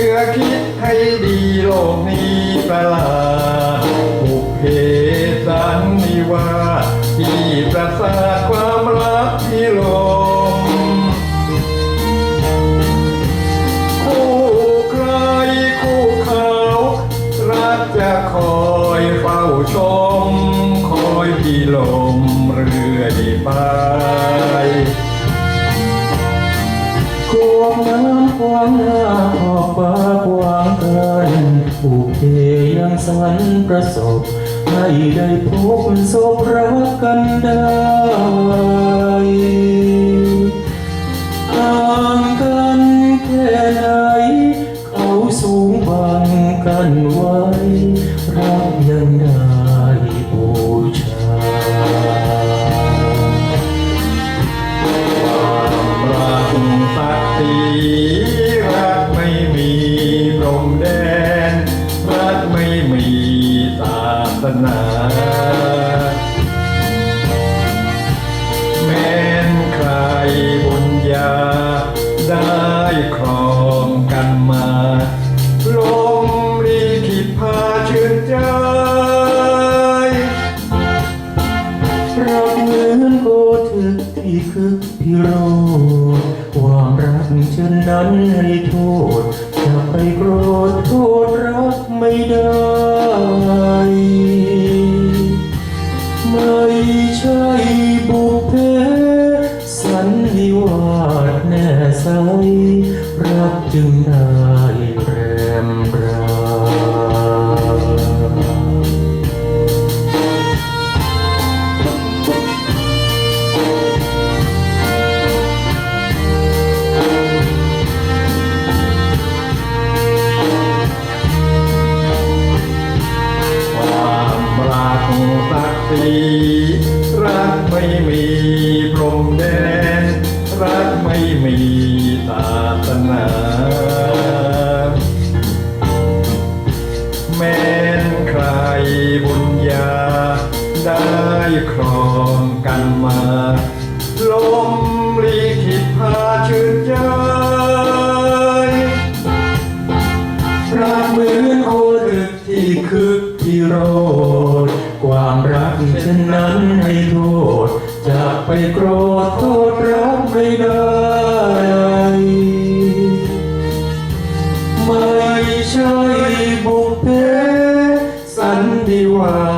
ื่อคิดให้ดีโลกนี้ประหลาดบุพเพสันนิวาสที่ประสาทความรักที่ลมคู่ใครคู่เขา รักจะคอยเฝ้าชม คอยพี่ลมเรื่อยไป ผูกเพยังสันประสบให้ได้พบศพรักกันได้ ม่มีศาสนาแม้นใครบุญญาได้ครองกันมาลมรีขิตพาชื่นใจรักเหมือนโกถึกที่คึกพิโร ถึงเช่นนั้นให้โทษจะไปโกรธโทษรักไม่ได้ สีรักไม่มีพรมแดน รักไม่มีศาสนาแม้นใครบุญญา ได้ครองกันมาลมลีขิตพาชื่นใจรักเหมือนโคตึกที่คึกที่โร ความรักเช่นนั้นให้โทษจะไปโกรธโทษรักไม่ได้ ไม่ใช่บุพเพสันนิวา